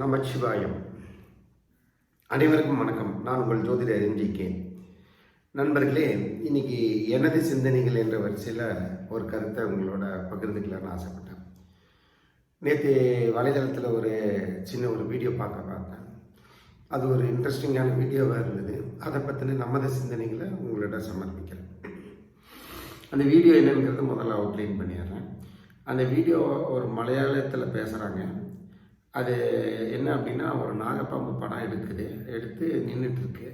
நமச்சிவாயம். அனைவருக்கும் வணக்கம். நான் உங்கள் ஜோதிடர் எம்ஜிகே நண்பர்களே இன்னைக்கு எனது சிந்தனைகள் என்ற வரிசையில் ஒரு கருத்தை உங்களோட பகிர்ந்துக்கலாம்னு ஆசைப்பட்டேன். நேற்று வலைதளத்தில் ஒரு சின்ன ஒரு வீடியோ பார்க்க பார்த்தேன். அது ஒரு இன்ட்ரெஸ்டிங்கான வீடியோவாக இருந்தது. அதை பற்றின நமது சிந்தனைகளை உங்களோட சமர்ப்பிக்கிறேன். அந்த வீடியோ என்னங்கிறது முதல்ல அவுட்லைன் பண்ணிடுறேன். அந்த வீடியோ ஒரு மலையாளத்தில் பேசுகிறாங்க அது என்ன அப்படின்னா ஒரு நாகப்பாம்பு படம் எடுக்குது. எடுத்து நின்றுட்டுருக்கு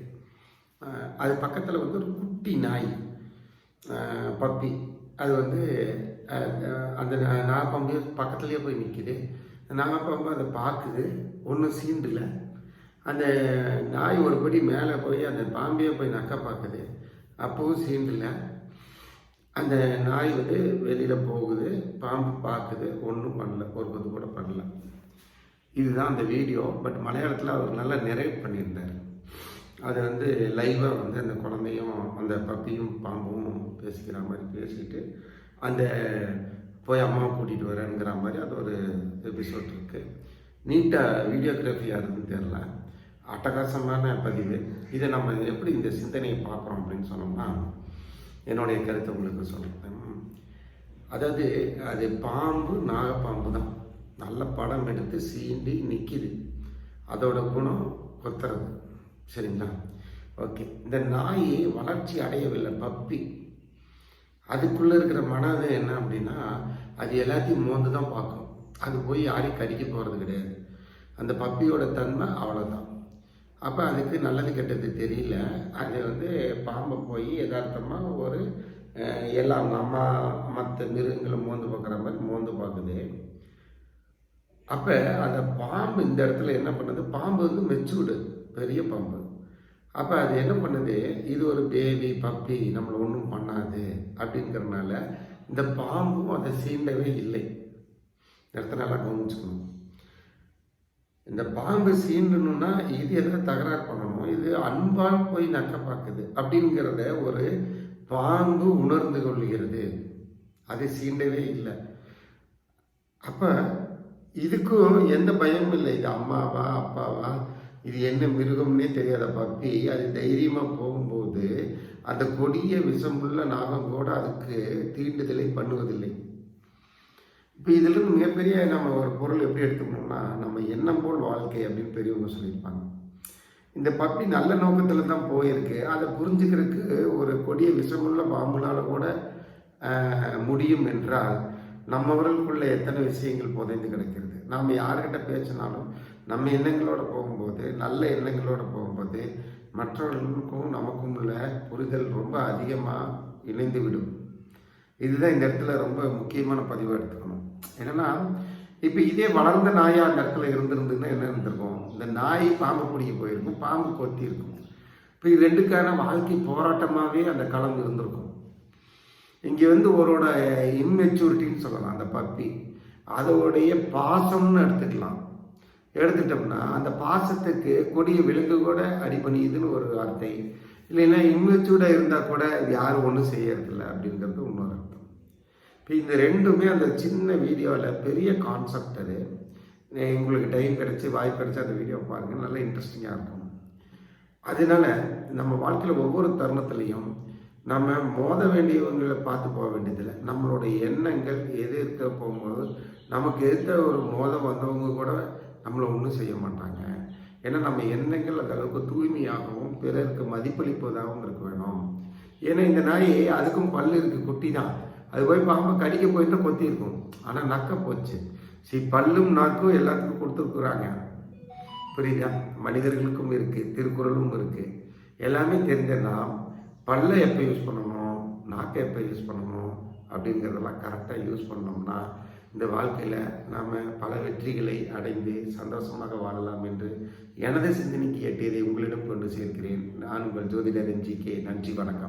அது பக்கத்தில் வந்து ஒரு குட்டி நாய் பப்பி. அது வந்து அந்த நாகப்பாம்பு பக்கத்துலேயே போய் நிற்கிது நாகப்பாம்பு அதை பார்க்குது. ஒன்றும் சீண்டல. அந்த நாய் ஒரு படி மேலே போய் அந்த பாம்பையே போய் நக்க பார்க்குது. அப்பவும் சீண்டல. அந்த நாய் வந்து வெளியில் போகுது. பாம்பு பார்க்குது. ஒன்றும் பண்ணல. ஒரு கொத்து கூட பண்ணல. இதுதான் அந்த வீடியோ பட் மலையாளத்தில் அவர் நல்லா நிறைவு பண்ணியிருந்தார். அது வந்து லைவாக வந்து அந்த குழந்தையும் அந்த பப்பியும் பாம்பும் பேசிக்கிற மாதிரி பேசிட்டு அந்த போய் அம்மா கூட்டிகிட்டு வரேங்கிற மாதிரி அது ஒரு எபிசோட் இருக்குது நீட்டாக வீடியோகிராஃபி அதுன்னு தெரில அட்டகாசமான பதிவு. இதை நம்ம எப்படி இந்த சிந்தனையை பார்க்குறோம் அப்படின்னு சொன்னோம்னா என்னுடைய கருத்தை உங்களுக்கு சொல்கிறேன் அதாவது அது பாம்பு நாகப்பாம்பு தான். நல்ல படம் எடுத்து சீண்டி நிற்கிது அதோட குணம் கொத்துறது சரிங்களா? ஓகே. இந்த நாய் வளர்ச்சி அடையவில்லை பப்பி. அதுக்குள்ளே இருக்கிற மனது என்ன அப்படின்னா அது எல்லாத்தையும் மோந்து தான் பார்க்கும். அது போய் யாரையும் கடிக்க போகிறது கிடையாது. அந்த பப்பியோட தன்மை அவ்வளோதான் அப்போ அதுக்கு நல்லது கெட்டது தெரியல. அது வந்து பாம்பை போய் யதார்த்தமாக ஒரு எல்லாம் எல்லா அவங்க அம்மா மற்ற மிருகங்களை மோந்து பார்க்குற மாதிரி மோந்து பார்க்குது. அப்போ அந்த பாம்பு இந்த இடத்துல என்ன பண்ணுது? பாம்பு வந்து மெச்சூர்டு பெரிய பாம்பு. அப்போ அது என்ன பண்ணுது? இது ஒரு பேபி பப்பி நம்மளை ஒன்றும் பண்ணாது அப்படிங்கிறனால இந்த பாம்பும் அதை சீண்டவே இல்லை. இந்த இடத்துல நல்லா கவனிச்சுக்கணும். இந்த பாம்பு சீண்டணும்னா இது எதில் தகராறு பண்ணணும்? இது அன்பால் போய் நக்க பார்க்குது அப்படிங்கிறத ஒரு பாம்பு உணர்ந்து கொள்கிறது. அது சீண்டவே இல்லை. அப்போ இதுக்கும் எந்த பயமும் இல்லை. இது அம்மாவா அப்பாவா? இது என்ன மிருகம்னே தெரியாத பப்பி அது தைரியமாக போகும்போது அந்த கொடிய விஷமுள்ள நாகம் கூட அதுக்கு தீண்டுதலை பண்ணுவதில்லை. இப்போ இதிலிருந்து மிகப்பெரிய நம்ம ஒரு பொருள் எப்படி எடுத்துக்கணும்னா நம்ம எண்ணம் போல் வாழ்க்கை அப்படின்னு பெரியவங்க சொல்லியிருப்பாங்க. இந்த பப்பி நல்ல நோக்கத்தில் தான் போயிருக்கு. அதை புரிஞ்சுக்கிறதுக்கு ஒரு கொடிய விஷமுள்ள பாம்புனால் கூட முடியும் என்றால் நம்மவர்களுக்குள்ள எத்தனை விஷயங்கள் புதைந்து கிடைக்கிறது? நாம் யார்கிட்ட பேசினாலும் நம்ம எண்ணங்களோடு போகும்போது நல்ல எண்ணங்களோடு போகும்போது மற்றவர்களுக்கும் நமக்கும் உள்ள புரிதல் ரொம்ப அதிகமாக இணைந்து விடும். இதுதான் இந்த இடத்துல ரொம்ப முக்கியமான பதிவாக எடுத்துக்கணும். என்னன்னா இப்போ இதே வளர்ந்த நாயாக அந்த இடத்துல இருந்திருந்ததுன்னா என்ன இருந்திருக்கும்? இந்த நாய் பாம்பு பிடிக்க போயிருக்கும் பாம்பு கொத்தி இருக்கும். இப்போ இது ரெண்டுக்கான வாழ்க்கை போராட்டமாகவே அந்த களம் இருந்திருக்கும். இங்கே வந்து ஒருவோட இம்மெச்சூரிட்டின்னு சொல்லலாம் அந்த பப்பி அதோடைய பாசம்னு எடுத்துக்கலாம். எடுத்துட்டோம்னா அந்த பாசத்துக்கு கொடிய விலங்கு கூட அடிபணியுதுன்னு ஒரு வார்த்தை இல்லைன்னா இம்மெச்சூர்டாக இருந்தால் கூட யாரும் ஒன்றும் செய்யறதில்ல அப்படிங்கிறது இன்னொரு அர்த்தம். இப்போ இந்த ரெண்டுமே அந்த சின்ன வீடியோவில் பெரிய கான்செப்ட் அது. உங்களுக்கு டைம் கிடச்சி வாய்ப்பு கிடச்சி அந்த வீடியோ பாருங்கள் நல்லா இன்ட்ரெஸ்டிங்காக இருக்கும். அதனால நம்ம வாழ்க்கையில் ஒவ்வொரு தருணத்துலையும் நம்ம மோத வேண்டியவங்களை பார்த்து போக வேண்டியதில்லை. நம்மளுடைய எண்ணங்கள் எது இருக்க போகும்போது நமக்கு எதிர்த்த ஒரு மோதம் வந்தவங்க கூட நம்மளை ஒன்றும் செய்ய மாட்டாங்க. ஏன்னா நம்ம எண்ணங்கள் அந்த அளவுக்கு தூய்மையாகவும் பிறருக்கு மதிப்பளிப்பதாகவும் இருக்க வேணும். ஏன்னா இந்த நாய் அதுக்கும் பல்லு இருக்குது குட்டி தான் அது போய் பாம்பு கடிக்க போயிட்டு கொத்தி இருக்கும். ஆனால் நக்க போச்சு. சரி பல்லும் நாக்கும் எல்லாத்துக்கும் கொடுத்துருக்குறாங்க. புரியுதா? மனிதர்களுக்கும் இருக்குது திருக்குறளும் இருக்குது எல்லாமே தெரிஞ்ச நாம் பல்லை எப்போ யூஸ் பண்ணணும் நாக்கை எப்போ யூஸ் பண்ணணும் அப்படிங்கிறதெல்லாம் கரெக்டாக யூஸ் பண்ணோம்னா இந்த வாழ்க்கையில் நாம் பல வெற்றிகளை அடைந்து சந்தோஷமாக வாழலாம் என்று எனது சிந்தனைக்கு எட்டியதை உங்களிடம் கொண்டு சேர்க்கிறேன். நான் உங்கள் ஜோதிடர் கே. நன்றி வணக்கம்.